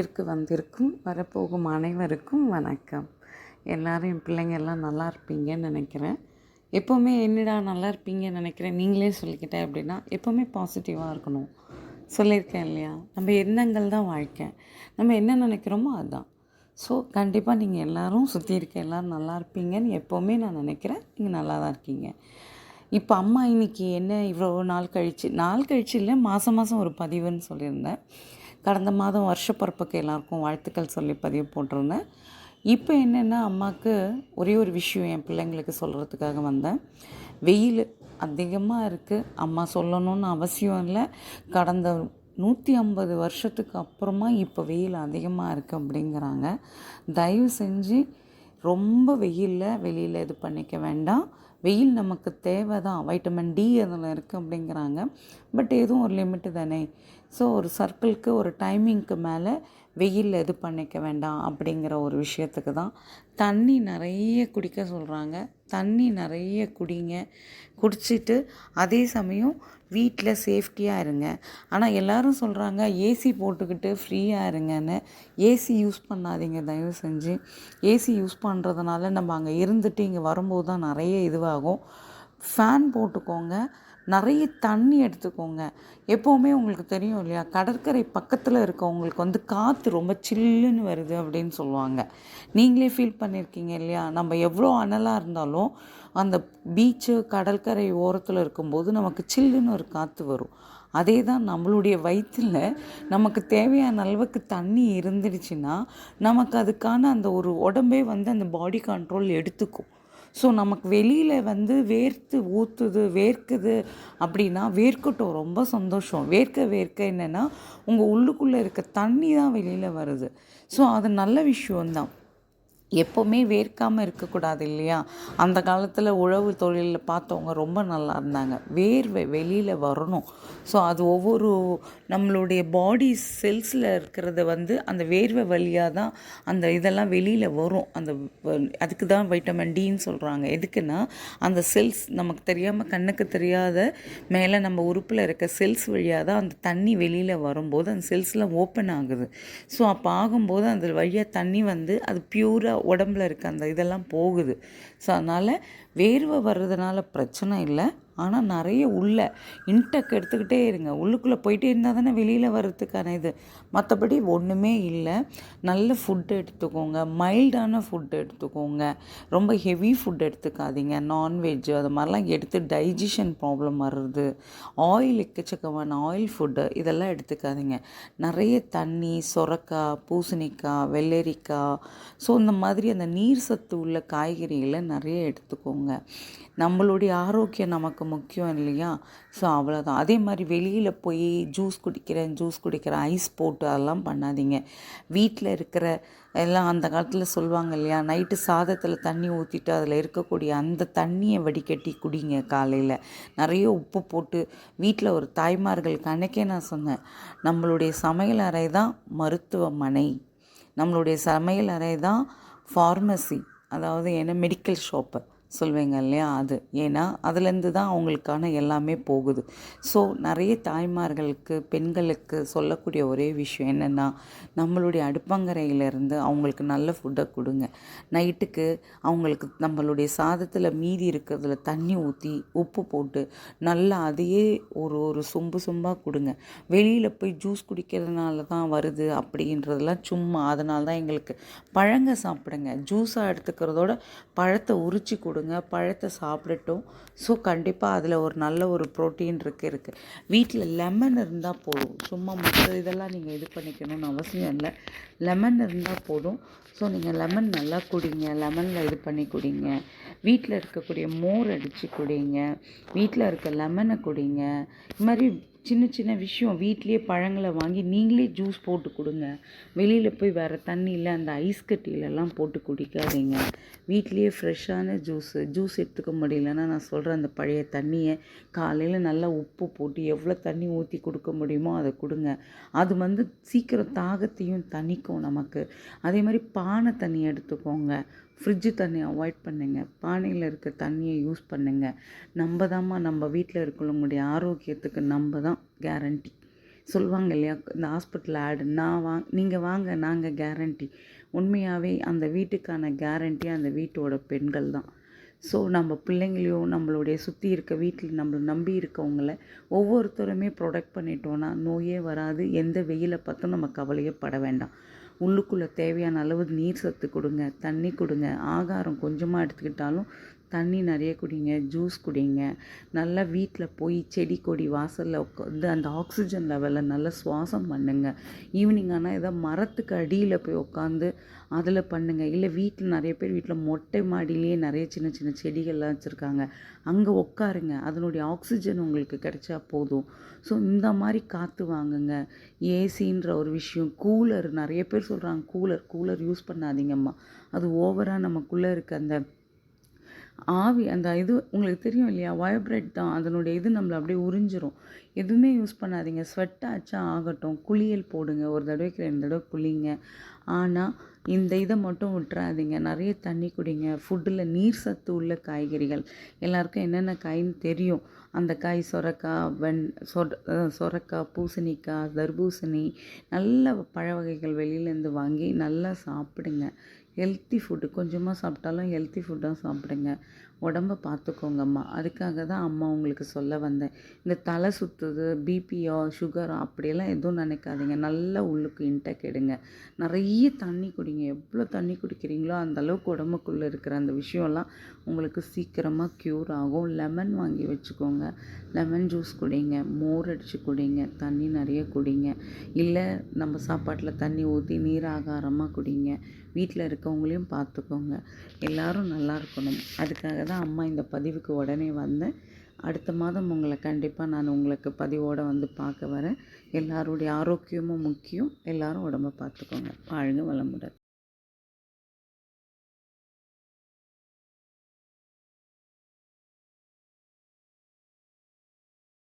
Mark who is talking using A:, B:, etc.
A: இதற்கு வந்திருக்கும் வரப்போகும் அனைவருக்கும் வணக்கம். எல்லாரும் என் பிள்ளைங்க எல்லாம் நல்லா இருப்பீங்கன்னு நினைக்கிறேன். எப்போவுமே என்னடா நல்லா இருப்பீங்கன்னு நினைக்கிறேன்? நீங்களே சொல்லிக்கிட்டேன் அப்படின்னா எப்போவுமே பாசிட்டிவாக இருக்கணும். சொல்லியிருக்கேன் இல்லையா? நம்ம எண்ணங்கள் தான் வாழ்க்கை. நம்ம என்ன நினைக்கிறோமோ அதுதான் ஸோ கண்டிப்பாக நீங்கள் எல்லாரும் சுற்றி இருக்க எல்லோரும் நல்லா இருப்பீங்கன்னு எப்போவுமே நான் நினைக்கிறேன். நீங்கள் நல்லா தான் இருக்கீங்க. இப்போ அம்மா இன்னைக்கு என்ன இவ்வளோ நாள் கழிச்சு நாள் கழிச்சு இல்லை மாதம் மாதம் ஒரு பதிவுன்னு சொல்லியிருந்தேன். கடந்த மாதம் வருஷப்பிறப்புக்கு எல்லாருக்கும் வாழ்த்துக்கள் சொல்லி பதிவு போட்டிருந்தேன். இப்போ என்னென்னா அம்மாவுக்கு ஒரே ஒரு விஷயம் என் பிள்ளைங்களுக்கு சொல்கிறதுக்காக வந்தேன். வெயில் அதிகமாக இருக்குது அம்மா சொல்லணும்னு அவசியம் இல்லை. கடந்த நூற்றி ஐம்பது வருஷத்துக்கு அப்புறமா இப்போ வெயில் அதிகமாக இருக்குது அப்படிங்கிறாங்க. தயவு செஞ்சு ரொம்ப வெயிலில் வெளியில் இது பண்ணிக்க வேண்டாம். வெயில் நமக்கு தேவை தான் வைட்டமின் டி அதில் இருக்குது அப்படிங்கிறாங்க. பட் எதுவும் ஒரு லிமிட்டு தானே. ஸோ ஒரு சர்க்கிளுக்கு ஒரு டைமிங்க்கு மேலே வெயிலில் இது பண்ணிக்க வேண்டாம் அப்படிங்கிற ஒரு விஷயத்துக்கு தான். தண்ணி நிறைய குடிக்க சொல்கிறாங்க தண்ணி நிறைய குடிங்க. குடிச்சிட்டு அதே சமயம் வீட்டில் சேஃப்டியாக இருங்க. ஆனால் எல்லோரும் சொல்கிறாங்க ஏசி போட்டுக்கிட்டு ஃப்ரீயாக இருங்கன்னு. ஏசி யூஸ் பண்ணாதீங்க தயவு செஞ்சு. ஏசி யூஸ் பண்ணுறதுனால நம்ம அங்கே இருந்துட்டு இங்கே வரும்போது தான் நிறைய இதுவாகும். ஃபேன் போட்டுக்கோங்க. நிறைய தண்ணி எடுத்துக்கோங்க. எப்போவுமே உங்களுக்கு தெரியும் இல்லையா? கடற்கரை பக்கத்தில் இருக்கவங்களுக்கு வந்து காற்று ரொம்ப சில்லுன்னு வருது அப்படின்னு சொல்லுவாங்க. நீங்களே ஃபீல் பண்ணியிருக்கீங்க இல்லையா? நம்ம எவ்வளோ அனலாக இருந்தாலும் அந்த பீச்சு கடற்கரை ஓரத்தில் இருக்கும்போது நமக்கு சில்லுன்னு ஒரு காற்று வரும். அதே தான் நம்மளுடைய வயிற்றில் நமக்கு தேவையான அளவுக்கு தண்ணி இருந்துடுச்சுன்னா நமக்கு அதுக்கான அந்த ஒரு உடம்பே வந்து அந்த பாடி கண்ட்ரோல் எடுத்துக்கும். ஸோ நமக்கு வெளியில் வந்து வேர்த்து ஊற்றுது வேர்க்குது அப்படின்னா வேர்க்கட்டும். ரொம்ப சந்தோஷம். வேர்க்க வேர்க்க என்னென்னா உங்கள் உள்ளுக்குள்ளே இருக்க தண்ணி தான் வெளியில் வருது. ஸோ அது நல்ல விஷயம்தான். எப்போவுமே வேர்க்காமல் இருக்கக்கூடாது இல்லையா? அந்த காலத்தில் உழவு தொழிலில் பார்த்தவங்க ரொம்ப நல்லா இருந்தாங்க. வேர்வை வெளியில் வரணும். ஸோ அது ஒவ்வொரு நம்மளுடைய பாடி செல்ஸில் இருக்கிறத வந்து அந்த வேர்வை வழியாக தான் அந்த இதெல்லாம் வெளியில் வரும். அந்த அதுக்கு தான் வைட்டமின் டின்னு சொல்கிறாங்க எதுக்குன்னா அந்த செல்ஸ் நமக்கு தெரியாமல் கண்ணுக்கு தெரியாத மேலே நம்ம உறுப்பில் இருக்க செல்ஸ் வழியாக தான் அந்த தண்ணி வெளியில் வரும்போது அந்த செல்ஸ்லாம் ஓப்பன் ஆகுது. ஸோ அப்போ ஆகும்போது அந்த வழியாக தண்ணி வந்து அது பியூராக உடம்புல இருக்க அந்த இதெல்லாம் போகுது. ஸோ அதனால் வேர்வை வர்றதுனால பிரச்சனை இல்லை. ஆனால் நிறைய உள்ள இன்டெக் எடுத்துக்கிட்டே இருங்க. உள்ளுக்குள்ளே போயிட்டே இருந்தால் தானே வெளியில் வர்றதுக்கான இது. மற்றபடி ஒன்றுமே இல்லை. நல்ல ஃபுட்டு எடுத்துக்கோங்க. மைல்டான ஃபுட்டு எடுத்துக்கோங்க. ரொம்ப ஹெவி ஃபுட் எடுத்துக்காதீங்க. நான்வெஜ் அது மாதிரிலாம் எடுத்து டைஜஷன் ப்ராப்ளம் வர்றது. ஆயில் எக்கச்சக்கமான ஆயில் ஃபுட்டு இதெல்லாம் எடுத்துக்காதீங்க. நிறைய தண்ணி சொரக்காய் பூசணிக்காய் வெள்ளரிக்காய். ஸோ இந்த மாதிரி அந்த நீர் சத்து உள்ள காய்கறிகளை நிறைய எடுத்துக்கோங்க. நம்மளுடைய ஆரோக்கியம் நமக்கு முக்கியம் இல்லையா? ஸோ அவ்வளோதான் அதே மாதிரி வெளியில் போய் ஜூஸ் குடிக்கிறேன் ஜூஸ் குடிக்கிறேன் ஐஸ் போட்டு அதெல்லாம் பண்ணாதீங்க. வீட்டில் இருக்கிற எல்லாம் அந்த காலத்தில் சொல்லுவாங்க இல்லையா? நைட்டு சாதத்தில் தண்ணி ஊற்றிட்டு அதில் இருக்கக்கூடிய அந்த தண்ணியை வடிகட்டி குடிங்க காலையில். நிறைய உப்பு போட்டு வீட்டில் ஒரு தாய்மார்களுக்கு கணக்கே நான் சொன்னேன். நம்மளுடைய சமையல் அறை தான் மருத்துவமனை. நம்மளுடைய சமையல் அறை தான் ஃபார்மசி அதாவது என்ன? மெடிக்கல் ஷாப்பு சொல்வேங்க இல்லையா? அது. ஏன்னா அதுலேருந்து தான் அவங்களுக்கான எல்லாமே போகுது. ஸோ நிறைய தாய்மார்களுக்கு பெண்களுக்கு சொல்லக்கூடிய ஒரே விஷயம் என்னென்னா நம்மளுடைய அடுப்பங்கரையிலேருந்து அவங்களுக்கு நல்ல ஃபுட்டை கொடுங்க. நைட்டுக்கு அவங்களுக்கு நம்மளுடைய சாதத்தில் மீதி இருக்கிறதுல தண்ணி ஊற்றி உப்பு போட்டு நல்லா அதையே ஒரு ஒரு சொம்பு சொம்பாக கொடுங்க. வெளியில் போய் ஜூஸ் குடிக்கிறதுனால தான் வருது அப்படின்றதெல்லாம் சும்மா. அதனால தான் எங்களுக்கு பழங்க சாப்பிடுங்க. ஜூஸாக எடுத்துக்கிறதோட பழத்தை உரிச்சு கொடு கொடுங்க பழத்தை சாப்பிடட்டும். ஸோ கண்டிப்பாக அதில் ஒரு நல்ல ஒரு ப்ரோட்டீன் இருக்குது இருக்குது வீட்டில் லெமன் இருந்தால் போதும். சும்மா மற்ற இதெல்லாம் நீங்கள் இது பண்ணிக்கணும்னு அவசியம் இல்லை. லெமன் இருந்தால் போதும். ஸோ நீங்கள் லெமன் நல்லா குடிங்க லெமனில் இது பண்ணி குடிங்க. வீட்டில் இருக்கக்கூடிய மோர் அடித்து குடிங்க. வீட்டில் இருக்க லெமனை குடிங்க. இது மாதிரி சின்ன சின்ன விஷயம் வீட்லேயே பழங்களை வாங்கி நீங்களே ஜூஸ் போட்டு கொடுங்க. வெளியில் போய் வேறு தண்ணியில் அந்த ஐஸ் கட்டியிலலாம் போட்டு குடிக்காதீங்க. வீட்லேயே ஃப்ரெஷ்ஷான ஜூஸு ஜூஸ் எடுத்துக்க முடியலன்னா நான் சொல்கிறேன் அந்த பழைய தண்ணியை காலையில் நல்லா உப்பு போட்டு எவ்வளோ தண்ணி ஊற்றி கொடுக்க முடியுமோ அதை கொடுங்க. அது வந்து சீக்கிரம் தாகத்தையும் தணிக்கும் நமக்கு. அதே மாதிரி பானை தண்ணி எடுத்துக்கோங்க. ஃப்ரிட்ஜு தண்ணியை அவாய்ட் பண்ணுங்க. பானையில் இருக்க தண்ணியை யூஸ் பண்ணுங்க. நம்ம தாம்மா நம்ம வீட்டில் இருக்கிறவங்களுடைய ஆரோக்கியத்துக்கு நம்ம தான் கேரண்டி சொல்லுவாங்க இல்லையா இந்த ஹாஸ்பிட்டல் ஆடு நான் வா நீங்கள் வாங்க நாங்கள் கேரண்டி உண்மையாகவே அந்த வீட்டுக்கான கேரண்டி அந்த வீட்டோட பெண்கள் தான். ஸோ நம்ம பிள்ளைங்களையும் நம்மளுடைய சுற்றி இருக்க வீட்டில் நம்மளை நம்பி இருக்கவங்கள ஒவ்வொருத்தருமே ப்ரொடெக்ட் பண்ணிட்டோன்னா நோயே வராது எந்த வெயிலை பார்த்தும் நம்ம கவலையே பட வேண்டாம். உள்ளுக்குள்ளே தேவையான அளவு நீர் சத்து கொடுங்க தண்ணி கொடுங்க ஆகாரம் கொஞ்சமாக எடுத்துக்கிட்டாலும் தண்ணி நிறைய குடிங்க ஜூஸ் குடிங்க. நல்லா வீட்டில் போய் செடி கொடி வாசலில் உட்காந்து அந்த ஆக்சிஜன் லெவலில் நல்லா சுவாசம் பண்ணுங்க. ஈவினிங் ஆனால் ஏதோ மரத்துக்கு அடியில் போய் உட்காந்து அதில் பண்ணுங்கள் இல்லை வீட்டில் நிறைய பேர் வீட்டில் மொட்டை மாடியிலேயே நிறைய சின்ன சின்ன செடிகள்லாம் வச்சுருக்காங்க. அங்கே உட்காருங்க அதனுடைய ஆக்சிஜன் உங்களுக்கு கிடைச்சா போதும். ஸோ இந்த மாதிரி காற்று வாங்குங்க. ஏசின்ற ஒரு விஷயம் கூலர் நிறைய பேர் சொல்கிறாங்க கூலர் கூலர் யூஸ் பண்ணாதீங்கம்மா. அது ஓவராக நமக்குள்ளே இருக்க அந்த ஆவி அந்த இது உங்களுக்கு தெரியும் இல்லையா? வைப்ரேட் தான். அதனுடைய இது நம்மளை அப்படியே உறிஞ்சிரும். எதுவுமே யூஸ் பண்ணாதீங்க. ஸ்வெட் ஆச்சா ஆகட்டும். குளியல் போடுங்க. ஒரு தடவைக்கு ரெண்டு தடவை குளிங்க. ஆனால் இந்த இதை மட்டும் விட்டுறாதீங்க. நிறைய தண்ணி குடிங்க. ஃபுட்டில் நீர் சத்து உள்ள காய்கறிகள். எல்லாருக்கும் என்னென்ன காயின்னு தெரியும். அந்த காய் சொரக்காய் வெண் சொர சொரக்காய் பூசணிக்காய் தர்பூசணி நல்ல பழ வகைகள் வெளியிலேருந்து வாங்கி நல்லா சாப்பிடுங்க. ஹெல்த்தி ஃபுட்டு கொஞ்சமாக சாப்பிட்டாலும் ஹெல்த்தி ஃபுட்டாக சாப்பிடுங்க. உடம்ப பார்த்துக்கோங்கம்மா. அதுக்காக தான் அம்மா உங்களுக்கு சொல்ல வந்தேன். இந்த தலை சுற்றுது பிபியோ சுகரோ அப்படியெல்லாம் எதுவும் நினைக்காதீங்க. நல்லா உள்ளுக்கு இன்டெக் எடுங்க. நிறைய தண்ணி குடிங்க. எவ்வளோ தண்ணி குடிக்கிறீங்களோ அந்த அளவுக்கு உடம்புக்குள்ளே இருக்கிற அந்த விஷயம்லாம் உங்களுக்கு சீக்கிரமாக க்யூர் ஆகும். லெமன் வாங்கி வச்சுக்கோங்க. லெமன் ஜூஸ் குடிங்க. மோர் அடித்து குடிங்க. தண்ணி நிறைய குடிங்க. இல்லை நம்ம சாப்பாட்டில் தண்ணி ஊற்றி நீர் ஆகாரமாக குடிங்க. வீட்டில் இருக்கவங்களையும் பார்த்துக்கோங்க எல்லோரும் நல்லா இருக்கணும். அதுக்காக தான் அம்மா இந்த பதிவுக்கு உடனே வந்தேன். அடுத்த மாதம் உங்களை கண்டிப்பாக நான் உங்களுக்கு பதிவோடு வந்து பார்க்க வரேன். எல்லாருடைய ஆரோக்கியமும் முக்கியம். எல்லோரும் உடம்ப பார்த்துக்கோங்க வாழ்க வளமுடன்.